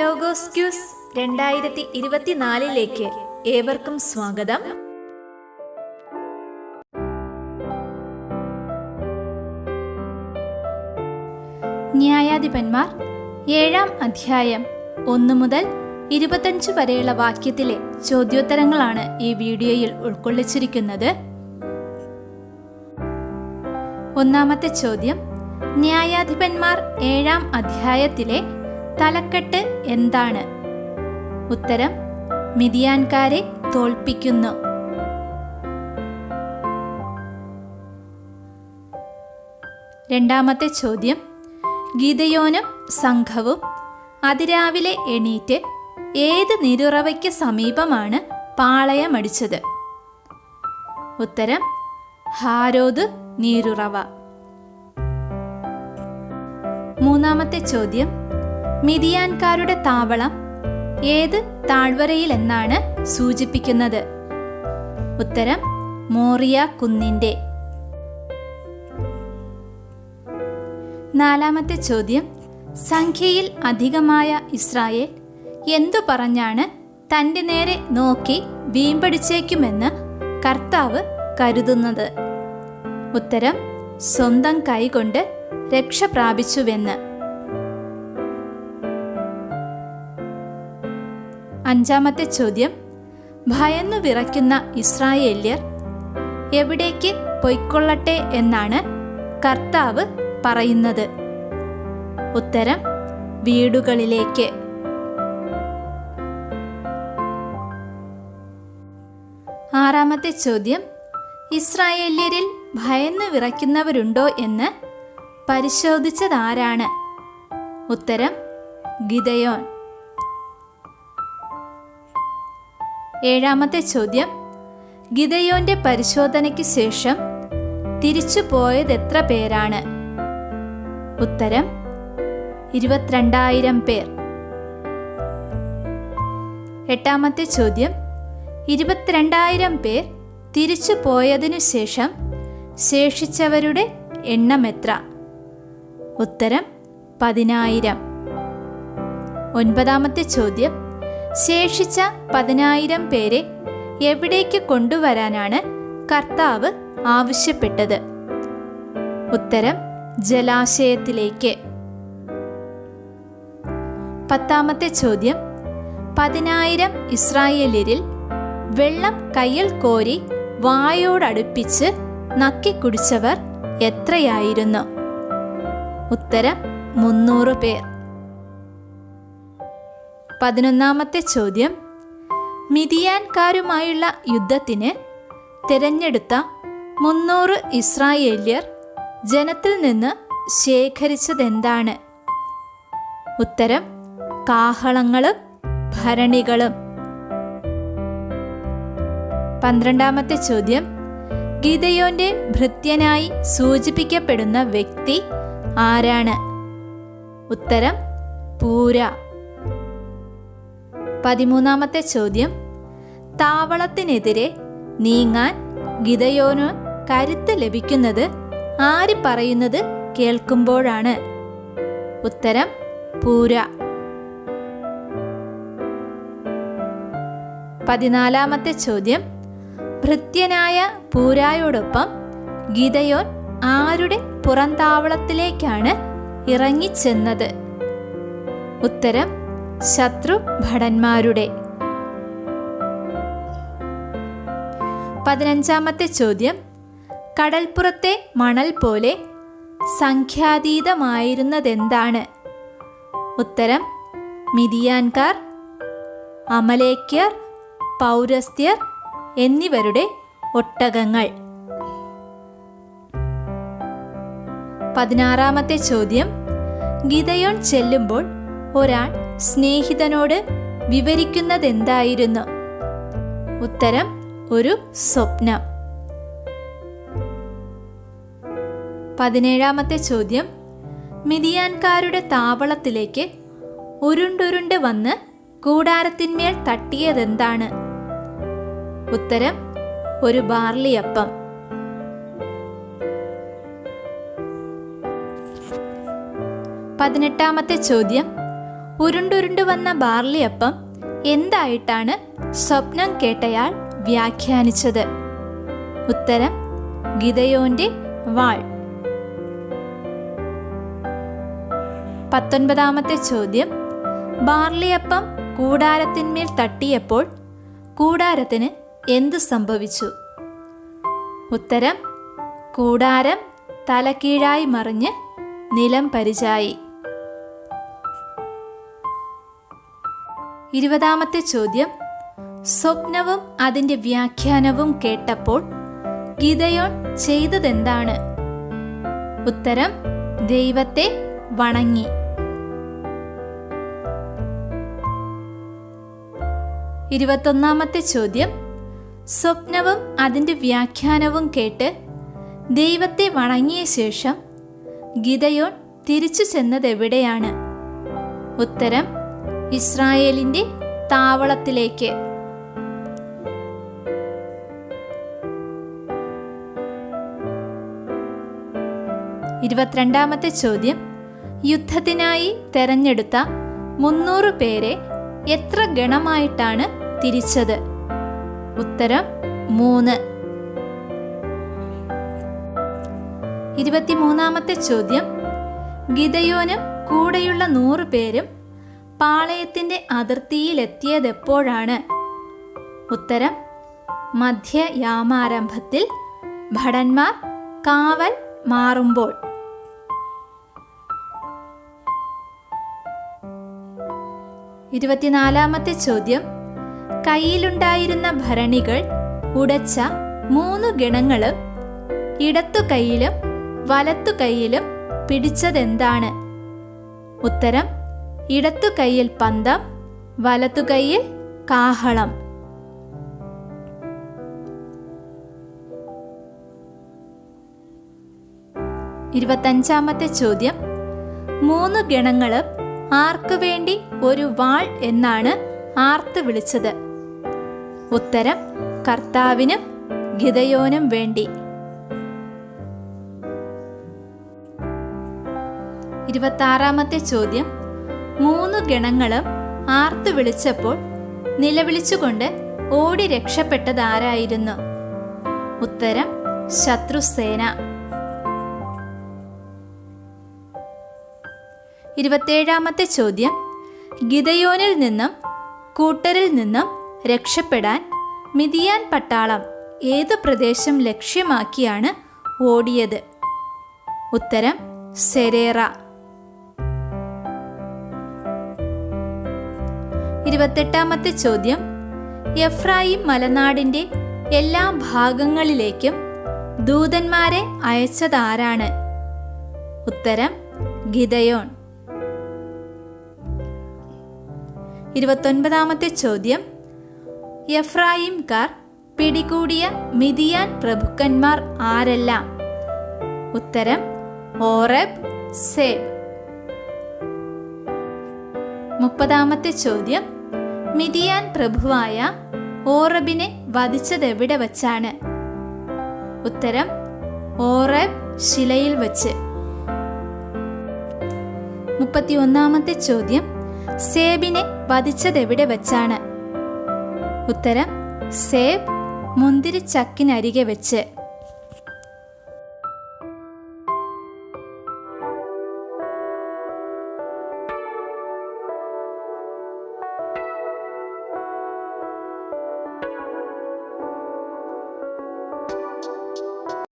Logos quiz രണ്ടായിരത്തി ഇരുപത്തിനാലിലേക്ക് ഏവർക്കും സ്വാഗതം. ന്യായാധിപന്മാർ ഏഴാം അധ്യായം ഒന്നു മുതൽ ഇരുപത്തഞ്ച് വരെയുള്ള വാക്യത്തിലെ ചോദ്യോത്തരങ്ങളാണ് ഈ വീഡിയോയിൽ ഉൾക്കൊള്ളിച്ചിരിക്കുന്നത്. ഒന്നാമത്തെ ചോദ്യം ന്യായാധിപന്മാർ ഏഴാം അധ്യായത്തിലെ തലക്കെട്ട് എന്താണ്? ഉത്തരം മിതിയാൻകാരെ തോൽപ്പിക്കുന്നു. രണ്ടാമത്തെ ചോദ്യം ഗീതയോനും സംഘവും അതിരാവിലെ എണീറ്റ് ഏത് നിരുറവയ്ക്ക് സമീപമാണ് പാളയമടിച്ചത്? ഉത്തരം ഹാരോദ് നീരുറവ. മൂന്നാമത്തെ ചോദ്യം മിതിയാൻകാരുടെ താവളം ഏത് താഴ്വരയിൽ എന്നാണ് സൂചിപ്പിക്കുന്നത്? ഉത്തരം മോറിയ കുന്നിന്റെ നാലാമത്തെ ചോദ്യം സംഖ്യയിൽ അധികമായ ഇസ്രായേൽ എന്തു പറഞ്ഞാണ് തന്റെ നേരെ നോക്കി വീമ്പടിച്ചേക്കുമെന്ന് കർത്താവ് കരുതുന്നത്? ഉത്തരം സ്വന്തം കൈകൊണ്ട് രക്ഷ പ്രാപിച്ചുവെന്ന് അഞ്ചാമത്തെ ചോദ്യം ഭയന്നു വിറയ്ക്കുന്ന ഇസ്രായേല്യർ എവിടേക്ക് പൊയ്ക്കൊള്ളട്ടെ എന്നാണ് കർത്താവ് പറയുന്നത്? ഉത്തരം വീടുകളിലേക്ക്. ആറാമത്തെ ചോദ്യം ഇസ്രായേല്യരിൽ ഭയന്ന് വിറയ്ക്കുന്നവരുണ്ടോ എന്ന് പരിശോധിച്ചതാരാണ്? ഉത്തരം ഗിതയോൻ ഏഴാമത്തെ ചോദ്യം. ഗിതയോന്റെ പരിശോധനയ്ക്ക് ശേഷം തിരിച്ചു പോയത് എത്ര പേരാണ്? ഉത്തരം ഇരുപത്തിരണ്ടായിരം പേർ. എട്ടാമത്തെ ചോദ്യം. ഇരുപത്തിരണ്ടായിരം പേർ തിരിച്ചു പോയതിനു ശേഷം ശേഷിച്ചവരുടെ എണ്ണം എത്ര? ഉത്തരം പതിനായിരം. ഒൻപതാമത്തെ ചോദ്യം. ശേഷിച്ച പതിനായിരം പേരെ എവിടേക്ക് കൊണ്ടുവരാനാണ് കർത്താവ് ആവശ്യപ്പെട്ടത്. ഉത്തരം ജലാശയത്തിലേക്ക്. പത്താമത്തെ ചോദ്യം പതിനായിരം ഇസ്രായേലിൽ വെള്ളം കയ്യിൽ കോരി വായോടടുപ്പിച്ച് നക്കിക്കുടിച്ചവർ എത്രയായിരുന്നു? ഉത്തരം മുന്നൂറ് പേർ. പതിനൊന്നാമത്തെ ചോദ്യം. മിതിയാൻകാരുമായുള്ള യുദ്ധത്തിന് തിരഞ്ഞെടുത്ത മുന്നൂറ് ഇസ്രായേല്യർ ജനത്തിൽ നിന്ന് ശേഖരിച്ചതെന്താണ്? ഉത്തരം കാഹളങ്ങളും ഭരണികളും. പന്ത്രണ്ടാമത്തെ ചോദ്യം. ഗീതയോന്റെ ഭൃത്യനായി സൂചിപ്പിക്കപ്പെടുന്ന വ്യക്തി ആരാണ്? ഉത്തരം പൂര. പതിമൂന്നാമത്തെ ചോദ്യം. താവളത്തിനെതിരെ നീങ്ങാൻ ഗിതയോന് കരുത്ത് ലഭിക്കുന്നത് ആര് പറയുന്നത് കേൾക്കുമ്പോഴാണ്. ഉത്തരം പൂര. പതിനാലാമത്തെ ചോദ്യം. ഭൃത്യനായ പൂരായോടൊപ്പം ഗീതയോൻ ആരുടെ പുറന്താവളത്തിലേക്കാണ് ഇറങ്ങിച്ചെന്നത്? ഉത്തരം ശത്രു ഭടന്മാരുടെ പതിനഞ്ചാമത്തെ ചോദ്യം. കടൽപ്പുറത്തെ മണൽ പോലെ സംഖ്യാതീതമായിരുന്നതെന്താണ്? ഉത്തരം മിതിയാൻകാർ അമലേക്യർ പൗരസ്ത്യർ എന്നിവരുടെ ഒട്ടകങ്ങൾ. പതിനാറാമത്തെ ചോദ്യം. ഗീതയോൺ ചെല്ലുമ്പോൾ ഒരാൾ സ്നേഹിതനോട് വിവരിക്കുന്നതെന്തായിരുന്നു? ഉത്തരം ഒരു സ്വപ്നം. പതിനേഴാമത്തെ ചോദ്യം. മിതിയാൻകാരുടെ താവളത്തിലേക്ക് ഉരുണ്ടുരുണ്ട് വന്ന് കൂടാരത്തിന്മേൽ തട്ടിയതെന്താണ്? ഉത്തരം ഒരു ബാർലിയപ്പം. പതിനെട്ടാമത്തെ ചോദ്യം. ഉരുണ്ടുരുണ്ടു വന്ന ബാർലിയപ്പം എന്തായിട്ടാണ് സ്വപ്നം കേട്ടയാൾ വ്യാഖ്യാനിച്ചത്? ഉത്തരം ഗിതയോന്റെ വാൾ. പത്തൊൻപതാമത്തെ ചോദ്യം ബാർലിയപ്പം കൂടാരത്തിന്മേൽ തട്ടിയപ്പോൾ കൂടാരത്തിന് എന്തു സംഭവിച്ചു? ഉത്തരം കൂടാരം തലകീഴായി മറിഞ്ഞ് നിലം പരിചായി. ഇരുപതാമത്തെ ചോദ്യം. സ്വപ്നവും അതിന്റെ വ്യാഖ്യാനവും കേട്ടപ്പോൾ ഗീതയോൺ ചെയ്തതെന്താണ്? ഉത്തരം ദൈവത്തെ വണങ്ങി. ഇരുപത്തൊന്നാമത്തെ ചോദ്യം. സ്വപ്നവും അതിന്റെ വ്യാഖ്യാനവും കേട്ട് ദൈവത്തെ വണങ്ങിയ ശേഷം ഗിതയോൺ തിരിച്ചു ചെന്നതെവിടെയാണ്? ഉത്തരം ഇസ്രായേലിന്റെ താവളത്തിലേക്ക്. ഇരുപത്തിരണ്ടാമത്തെ ചോദ്യം. യുദ്ധത്തിനായി തെരഞ്ഞെടുത്ത മുന്നൂറ് പേരെ എത്ര ഗണമായിട്ടാണ് തിരിച്ചത്? ഉത്തരം മൂന്ന്. ഇരുപത്തിമൂന്നാമത്തെ ചോദ്യം. ഗിതയോനും കൂടെയുള്ള നൂറ് പേരും പാളയത്തിന്റെ അതിർത്തിയിലെത്തിയതെപ്പോഴാണ്? ഉത്തരം മധ്യയാമാരംഭത്തിൽ ഭടന്മാർ കാവൽ മാറുമ്പോൾ. ഇരുപത്തിനാലാമത്തെ ചോദ്യം കയ്യിലുണ്ടായിരുന്ന ഭരണികൾ ഉടച്ച മൂന്ന് ഗണങ്ങളും ഇടത്തു കൈയിലും വലത്തു കൈയിലും പിടിച്ചതെന്താണ്? ഉത്തരം ഇടത്തു കൈയിൽ പന്തം വലത്തു കൈയിൽ കാഹളം. ഇരുപത്തഞ്ചാമത്തെ ചോദ്യം. മൂന്ന് ഗണങ്ങളും ആർക്കു വേണ്ടി ഒരു വാൾ എന്നാണ് ആർത്ത് വിളിച്ചത്? ഉത്തരം കർത്താവിനും ഗിതയോനും വേണ്ടി. ഇരുപത്താറാമത്തെ ചോദ്യം. മൂന്ന് ഗണങ്ങളും ആർത്തു വിളിച്ചപ്പോൾ നിലവിളിച്ചുകൊണ്ട് ഓടി രക്ഷപ്പെട്ടതാരായിരുന്നു? ഉത്തരം ശത്രുസേന. ഇരുപത്തേഴാമത്തെ ചോദ്യം ഗിതയോനിൽ നിന്നും കൂട്ടരിൽ നിന്നും രക്ഷപ്പെടാൻ മിതിയാൻ പട്ടാളം ഏത് പ്രദേശം ലക്ഷ്യമാക്കിയാണ് ഓടിയത്? ഉത്തരം സെരേറ. ഇരുപത്തെട്ടാമത്തെ ചോദ്യം. എഫ്രായിം മലനാടിന്റെ എല്ലാ ഭാഗങ്ങളിലേക്കും ദൂതന്മാരെ അയച്ചതാരാണ്? ഉത്തരം ഗിതയോൺ ഇരുപത്തൊൻപതാമത്തെ ചോദ്യം. എഫ്രായിംകാർ പിടികൂടിയ മിതിയാൻ പ്രഭുക്കന്മാർ ആരെല്ലാം? ഉത്തരം ഓറബ് സേബ്. മുപ്പതാമത്തെ ചോദ്യം. മിതിയാൻ പ്രഭുവായ ഓറബിനെ വധിച്ചതെവിടെ വച്ചാണ്? ഉത്തരം ഓറബ് ശിലയിൽ വച്ച്. മുപ്പത്തിയൊന്നാമത്തെ ചോദ്യം സേബിനെ വധിച്ചതെവിടെ വച്ചാണ്? ഉത്തരം സേബ് മുന്തിരിച്ചക്കിനരികെ വെച്ച്.